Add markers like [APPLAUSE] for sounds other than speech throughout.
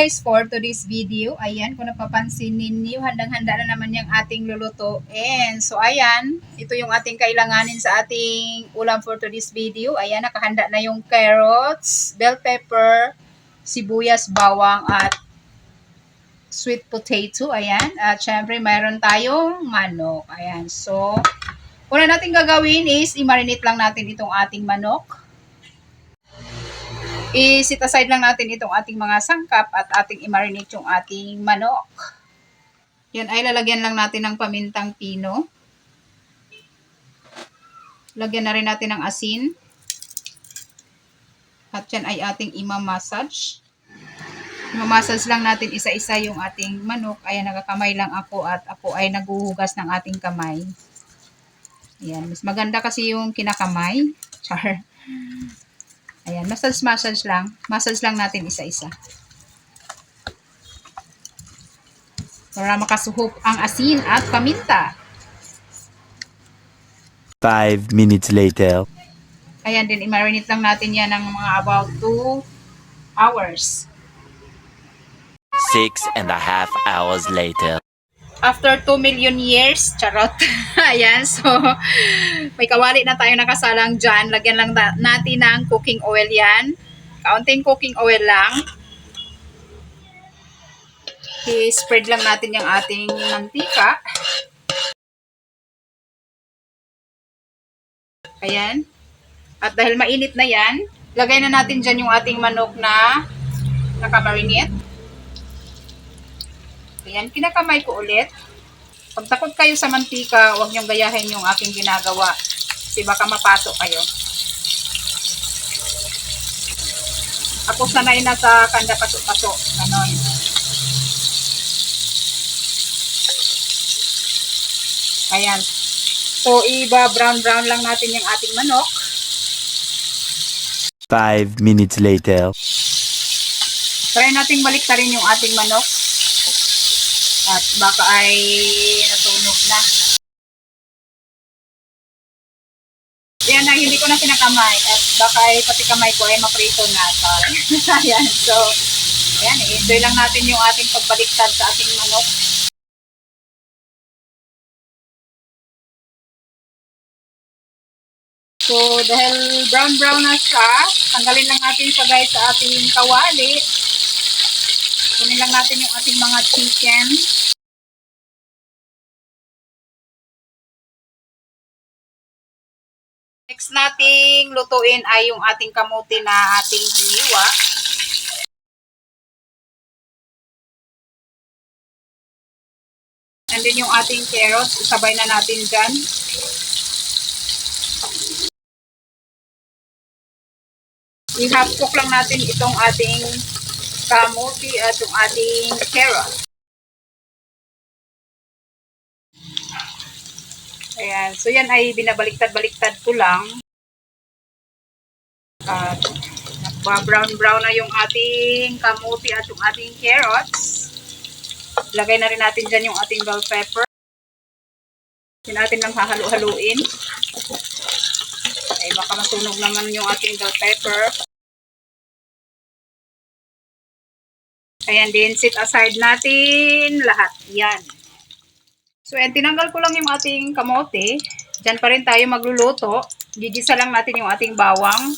guys for today's video. Ayan, kung napapansin ninyo, handang-handa na naman yung ating lulutuin. So ayan, ito yung ating kailanganin sa ating ulam for today's video. Ayan, nakahanda na yung carrots, bell pepper, sibuyas, bawang, at sweet potato. Ayan, at syempre mayroon tayong manok. Ayan, so una natin gagawin is i-marinate lang natin itong ating manok i-sit aside lang natin itong ating mga sangkap at ating i-marinate yung ating manok. Yan ay lalagyan lang natin ng pamintang pino. Lagyan na rin natin ng asin. At yan ay ating ima-massage. Ima-massage lang natin isa-isa yung ating manok. Ayan, nagakamay lang ako at ako ay naguhugas ng ating kamay. Ayan, mas maganda kasi yung kinakamay. [LAUGHS] Char. Ayan, massage-massage lang. Massage lang natin isa-isa. Para makasuhop ang asin at paminta. Five minutes later. Ayan din, i-marinate lang natin yan ng mga about 2 hours. Six and a half hours later. After 2 million years, charot. [LAUGHS] Ayan, so may kawali na tayo nakasalang dyan. Lagyan lang na- natin ng cooking oil yan. Kaunting cooking oil lang. I-spread lang natin yung ating mantika. Ayan. At dahil mainit na yan, lagay na natin dyan yung ating manok na nakamarinate. Ayan, kinakamay ko ulit. Pag takot kayo sa mantika, huwag niyong gayahin yung aking ginagawa. Kasi baka mapaso kayo. Ako sanay na sa kanda paso-paso. Ganon. Ayan. So, iba brown-brown lang natin yung ating manok. Five minutes later. Try nating baliktarin yung ating manok. At baka ay natunog na. Yan na, hindi ko na pinakamay. At baka ay pati kamay ko ay maprito na. So, [LAUGHS] ayan. So, ayan, i-enjoy lang natin yung ating pagbaliktad sa ating manok. So, dahil brown-brown na siya, tanggalin lang natin siya guys sa ating kawali. Kunin lang natin yung ating mga chicken. Next nating lutuin ay yung ating kamuti na ating hiniwa. And then yung ating carrots, isabay na natin dyan. I-half cook lang natin itong ating kamuti at yung ating carrot. Ayan. So, yan ay binabaliktad-baliktad ko lang. At brown-brown na yung ating kamuti at yung ating carrots. Lagay na rin natin dyan yung ating bell pepper. Hindi natin lang hahalo-haluin. Ay, baka masunog naman yung ating bell pepper. Ayan din, sit aside natin lahat. Yan. So, ayan, tinanggal ko lang yung ating kamote. Diyan pa rin tayo magluluto. Gigisa lang natin yung ating bawang.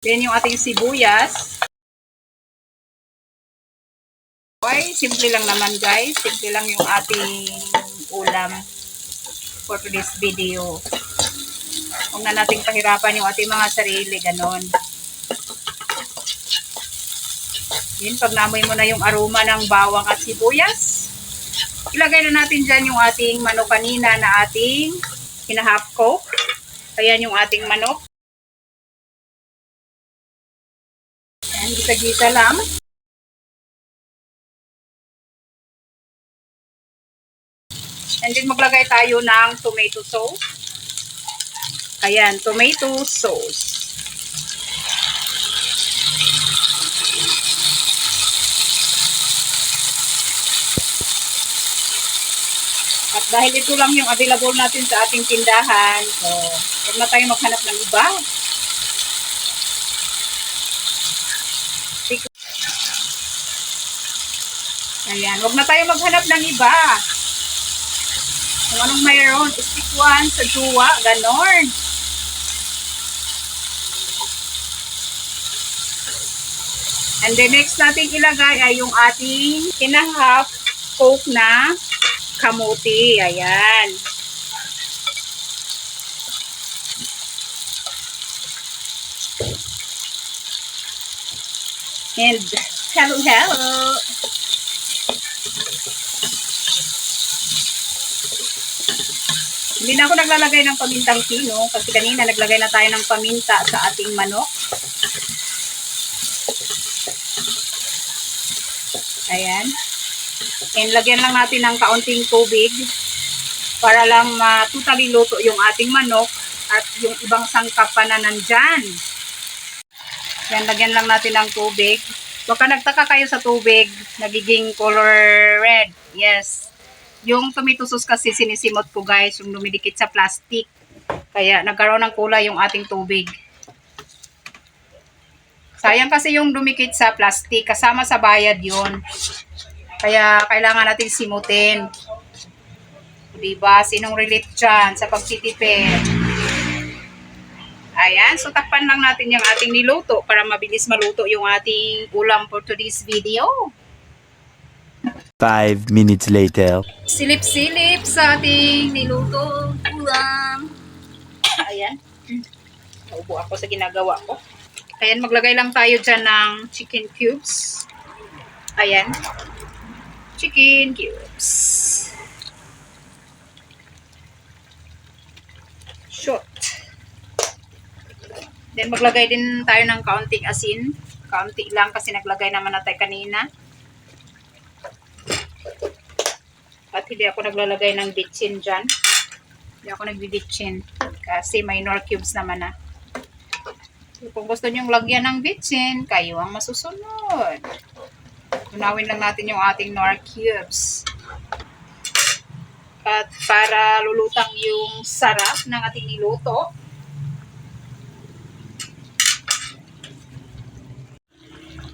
Then, yung ating sibuyas. Okay, simple lang naman guys. Simple lang yung ating ulam for today's video. Huwag na nating pahirapan yung ating mga sarili, ganon. Yun, pag mo na yung aroma ng bawang at sibuyas, ilagay na natin dyan yung ating manok kanina na ating hinahap coke. Ayan yung ating manok. Ayan, gisa-gisa lang. And then maglagay tayo ng tomato sauce. Ayan, tomato sauce. At dahil ito lang yung available natin sa ating tindahan, so, huwag na tayo maghanap ng iba. Ayan, huwag na tayo maghanap ng iba. Kung anong mayroon, stick one sa duwa, ganon. And the next natin ilagay ay yung ating kinahap coke na kamuti. Ayan. And hello, hello. Hindi na ako naglalagay ng pamintang pino kasi kanina naglagay na tayo ng paminta sa ating manok. Ayan. And lagyan lang natin ng kaunting tubig para lang matutali luto yung ating manok at yung ibang sangkap pa na nandyan. Yan, lagyan lang natin ng tubig. Huwag ka nagtaka kayo sa tubig, nagiging color red. Yes. Yung tomato sauce kasi sinisimot ko guys, yung lumidikit sa plastic. Kaya nagkaroon ng kulay yung ating tubig. Sayang kasi yung dumikit sa plastic, kasama sa bayad yon. Kaya kailangan natin simutin. Diba? Sinong relate dyan sa pagtitipid? Ayan, so takpan lang natin yung ating niluto para mabilis maluto yung ating ulam for today's video. Five minutes later. Silip-silip sa ating niluto ulam. Ayan. Naubo ako sa ginagawa ko. Ayan, maglagay lang tayo dyan ng chicken cubes. Ayan. Chicken cubes. Shot. Then maglagay din tayo ng kaunting asin. Kaunti lang kasi naglagay naman na tayo kanina. At hindi ako naglalagay ng bitchin dyan. Hindi ako nagbibitchin. Kasi minor cubes naman na. Kung gusto nyong lagyan ng bitchin, kayo ang masusunod. Tunawin lang natin yung ating nor cubes. At para lulutang yung sarap ng ating niluto,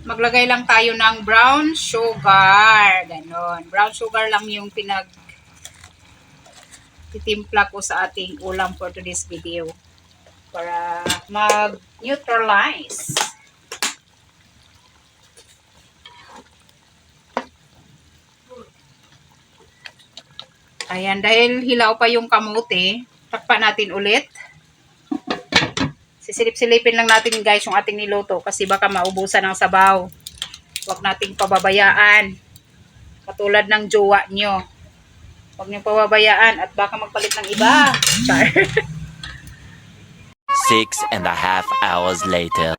maglagay lang tayo ng brown sugar. Ganon. Brown sugar lang yung pinag titimpla ko sa ating ulam for today's video. Para mag-neutralize. Ayan, dahil hilaw pa yung kamote, takpan natin ulit. Sisilip-silipin lang natin guys yung ating niluto kasi baka maubusan ng sabaw. Huwag nating pababayaan. Katulad ng jowa nyo. Huwag nyo pababayaan at baka magpalit ng iba. Char. [LAUGHS] [LAUGHS] Six and a half hours later.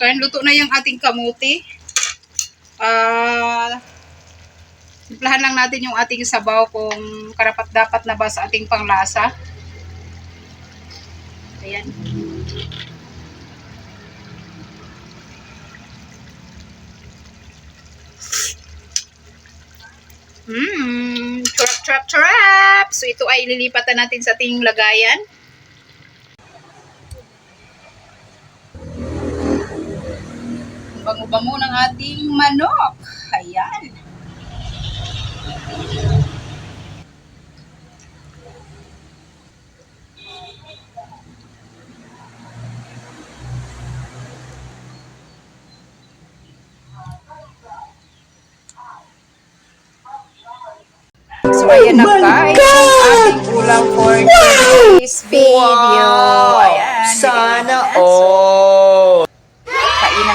So, yan, luto na yung ating kamuti. Ah... Timplahan lang natin yung ating sabaw kung karapat dapat na ba sa ating panglasa. Ayan. Mmm, trap, trap, trap. So, ito ay lilipatan natin sa ating lagayan. Bango-bango ng ating manok. Ayan. So, ayan na guys, ang ating ulam for today's video. Ayan. Sana all.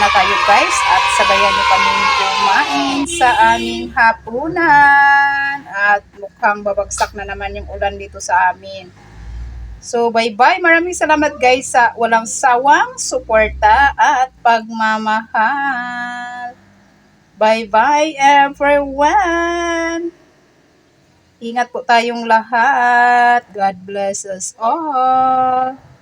Na tayo guys at sabayan niyo kami kumain sa aming hapunan. At mukhang babagsak na naman yung ulan dito sa amin. So, bye-bye. Maraming salamat guys sa walang sawang suporta at pagmamahal. Bye-bye everyone! Ingat po tayong lahat. God bless us all.